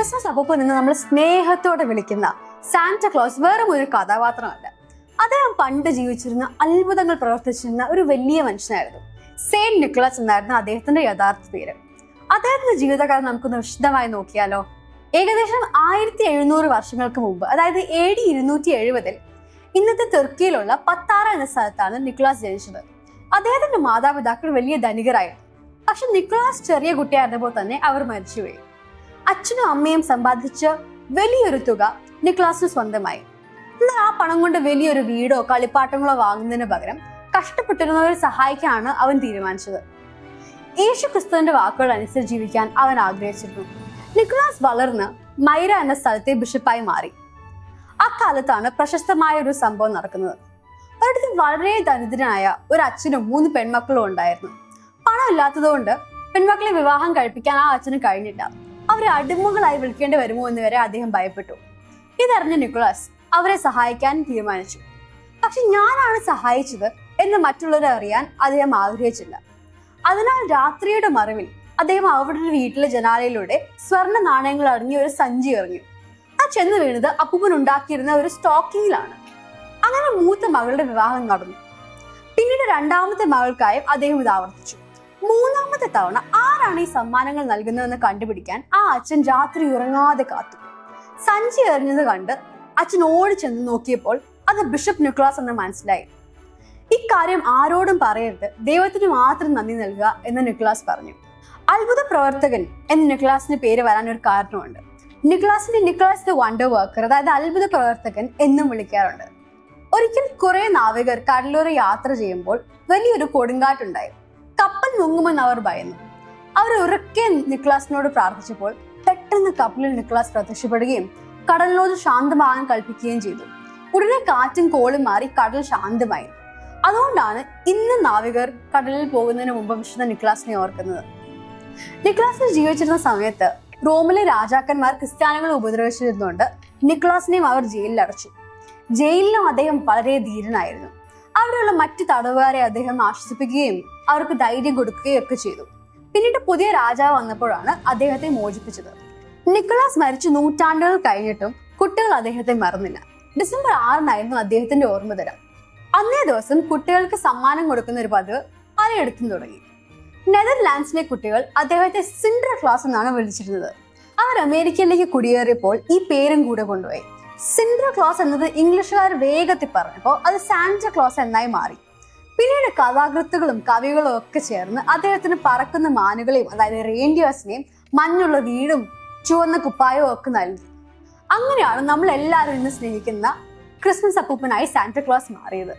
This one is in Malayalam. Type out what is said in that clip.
ക്രിസ്മസ് അപ്പൂപ്പ് നിന്ന് നമ്മൾ സ്നേഹത്തോടെ വിളിക്കുന്ന സാന്റ ക്ലോസ് വെറും ഒരു കഥാപാത്രമല്ല. അദ്ദേഹം പണ്ട് ജീവിച്ചിരുന്ന അത്ഭുതങ്ങൾ പ്രവർത്തിച്ചിരുന്ന ഒരു വലിയ മനുഷ്യനായിരുന്നു. സെയിന്റ് നിക്കോളസ് എന്നായിരുന്നു അദ്ദേഹത്തിന്റെ യഥാർത്ഥ പേര്. അദ്ദേഹത്തിന്റെ ജീവിതകാലം നമുക്കൊന്ന് വിശദമായി നോക്കിയാലോ? ഏകദേശം ആയിരത്തി എഴുന്നൂറ് വർഷങ്ങൾക്ക് മുമ്പ് അതായത് എ ഡി ഇരുന്നൂറ്റി എഴുപതിൽ ഇന്നത്തെ തുർക്കിയിലുള്ള പത്താറ എന്ന സ്ഥലത്താണ് നിക്കോളാസ് ജനിച്ചത്. അദ്ദേഹത്തിന്റെ മാതാപിതാക്കൾ വലിയ ധനികരായിരുന്നു. പക്ഷെ നിക്കോളാസ് ചെറിയ കുട്ടിയായിരുന്നപ്പോൾ തന്നെ അവർ മരിച്ചുപോയി. അച്ഛനും അമ്മയും സമ്പാദിച്ച വലിയൊരു തുക നിക്ലാസിന് സ്വന്തമായി. എന്നാൽ ആ പണം കൊണ്ട് വലിയൊരു വീടോ കളിപ്പാട്ടങ്ങളോ വാങ്ങുന്നതിന് പകരം കഷ്ടപ്പെട്ടിരുന്നവരെ സഹായിക്കാനാണ് അവൻ തീരുമാനിച്ചത്. യേശു ക്രിസ്തുവിന്റെ വാക്കുകൾ അനുസരിച്ച് ജീവിക്കാൻ അവൻ ആഗ്രഹിച്ചിരുന്നു. നിക്ലാസ് വളർന്ന് മൈര എന്ന സ്ഥലത്തെ ബിഷപ്പായി മാറി. അക്കാലത്താണ് പ്രശസ്തമായ ഒരു സംഭവം നടക്കുന്നത്. ഒരിടത്ത് വളരെ ദരിദ്രനായ ഒരു അച്ഛനും മൂന്ന് പെൺമക്കളും ഉണ്ടായിരുന്നു. പണമില്ലാത്തതുകൊണ്ട് പെൺമക്കളെ വിവാഹം കഴിപ്പിക്കാൻ ആ അച്ഛന് കഴിഞ്ഞില്ല. അവരെ അടിമകളായി വിളിക്കേണ്ടി വരുമോ എന്ന് വരെ അദ്ദേഹം ഭയപ്പെട്ടു. ഇതറിഞ്ഞ നിക്കോളാസ് അവരെ സഹായിക്കാൻ തീരുമാനിച്ചു. പക്ഷെ ഞാനാണ് സഹായിച്ചത് എന്ന് മറ്റുള്ളവരെ അറിയാൻ അദ്ദേഹം ആഗ്രഹിച്ചില്ല. അതിനാൽ രാത്രിയുടെ മറവിൽ അദ്ദേഹം അവരുടെ വീട്ടിലെ ജനാലയിലൂടെ സ്വർണ നാണയങ്ങൾ അടങ്ങിയ ഒരു സഞ്ചി എറിഞ്ഞു. ആ ചെന്ന് വീണത് അപ്പൂപ്പൻ ഉണ്ടാക്കിയിരുന്ന ഒരു സ്റ്റോക്കിങ്ങിലാണ്. അങ്ങനെ മൂത്ത മകളുടെ വിവാഹം നടന്നു. പിന്നീട് രണ്ടാമത്തെ മകൾക്കായും അദ്ദേഹം ഇത് ആവർത്തിച്ചു. മൂന്നാമത്തെ തവണ ആരാണ് ഈ സമ്മാനങ്ങൾ നൽകുന്നതെന്ന് കണ്ടുപിടിക്കാൻ ആ അച്ഛൻ രാത്രി ഉറങ്ങാതെ കാത്തു. സഞ്ചി എറിഞ്ഞത് കണ്ട് അച്ഛൻ ഓടി ചെന്ന് നോക്കിയപ്പോൾ അത് ബിഷപ്പ് ന്യൂക്ലാസ് എന്ന് മനസ്സിലായി. ഇക്കാര്യം ആരോടും പറയരുത്. ദൈവത്തിന് മാത്രം നന്ദി നൽകുക എന്ന് നിക്ലാസ് പറഞ്ഞു. അത്ഭുത പ്രവർത്തകൻ എന്ന് നിക്ലാസിന് പേര് വരാൻ ഒരു കാരണമുണ്ട്. നിക്ലാസിന്റെ നിക്ലാസ് ദ വണ്ടർ വർക്കർ അതായത് അത്ഭുത പ്രവർത്തകൻ എന്നും വിളിക്കാറുണ്ട്. ഒരിക്കൽ കുറെ നാവികർ കടലൂർ യാത്ര ചെയ്യുമ്പോൾ വലിയൊരു കൊടുങ്കാറ്റുണ്ടായി. കപ്പൽ മുങ്ങുമെന്ന് അവർ ഭയന്നു അവർ ഉറക്കെ നിക്ലാസിനോട് പ്രാർത്ഥിച്ചപ്പോൾ പെട്ടെന്ന് കപ്പലിൽ നിക്ലാസ് പ്രത്യക്ഷപ്പെടുകയും കടലിനോട് ശാന്തമാകാൻ കൽപ്പിക്കുകയും ചെയ്തു. ഉടനെ കാറ്റും കോളും മാറി കടൽ ശാന്തമായി. അതുകൊണ്ടാണ് ഇന്ന് നാവികർ കടലിൽ പോകുന്നതിന് മുമ്പ് വിശുദ്ധ നിക്ലാസിനെ ഓർക്കുന്നത്. നിക്ലാസിന് ജീവിച്ചിരുന്ന സമയത്ത് റോമിലെ രാജാക്കന്മാർ ക്രിസ്ത്യാനികളെ ഉപദ്രവിച്ചിരുന്നുകൊണ്ട് നിക്ലാസിനെയും അവർ ജയിലിൽ അടച്ചു ജയിലിലും അദ്ദേഹം വളരെ ധീരനായിരുന്നു. അവിടെയുള്ള മറ്റു തടവുകാരെ അദ്ദേഹം ആശ്വസിപ്പിക്കുകയും അവർക്ക് ധൈര്യം കൊടുക്കുകയും ഒക്കെ ചെയ്തു. പിന്നീട് പുതിയ രാജാവ് വന്നപ്പോഴാണ് അദ്ദേഹത്തെ മോചിപ്പിച്ചത്. നിക്കോളാസ് മരിച്ചു നൂറ്റാണ്ടുകൾ കഴിഞ്ഞിട്ടും കുട്ടികൾ അദ്ദേഹത്തെ മറന്നില്ല. ഡിസംബർ ആറിനായിരുന്നു അദ്ദേഹത്തിന്റെ ഓർമ്മദിനം അന്നേ ദിവസം കുട്ടികൾക്ക് സമ്മാനം കൊടുക്കുന്ന ഒരു പതിവ് പലയിടത്തും തുടങ്ങി. നെതർലാൻഡ്സിലെ കുട്ടികൾ അദ്ദേഹത്തെ സിൻഡ്ര ക്ലാസ് എന്നാണ് വിളിച്ചിരുന്നത്. അവർ അമേരിക്കയിലേക്ക് കുടിയേറിയപ്പോൾ ഈ പേരും കൂടെ കൊണ്ടുപോയി. സിൻഡ്ര ക്ലോസ് എന്നത് ഇംഗ്ലീഷുകാർ വേഗത്തിൽ പറഞ്ഞപ്പോൾ അത് സാൻഡ്ര ക്ലോസ് എന്നായി മാറി. പിന്നീട് കഥാകൃത്തുകളും കവികളും ഒക്കെ ചേർന്ന് അദ്ദേഹത്തിന് പറക്കുന്ന മാനുകളെയും അതായത് റേൻഡിയേഴ്സിനെയും മഞ്ഞുള്ള വീടും ചുവന്ന കുപ്പായവും ഒക്കെ നൽകി. അങ്ങനെയാണ് നമ്മൾ എല്ലാവരും ഇന്ന് സ്നേഹിക്കുന്ന ക്രിസ്മസ് അപ്പൂപ്പനായി സാന്റ ക്ലോസ് മാറിയത്.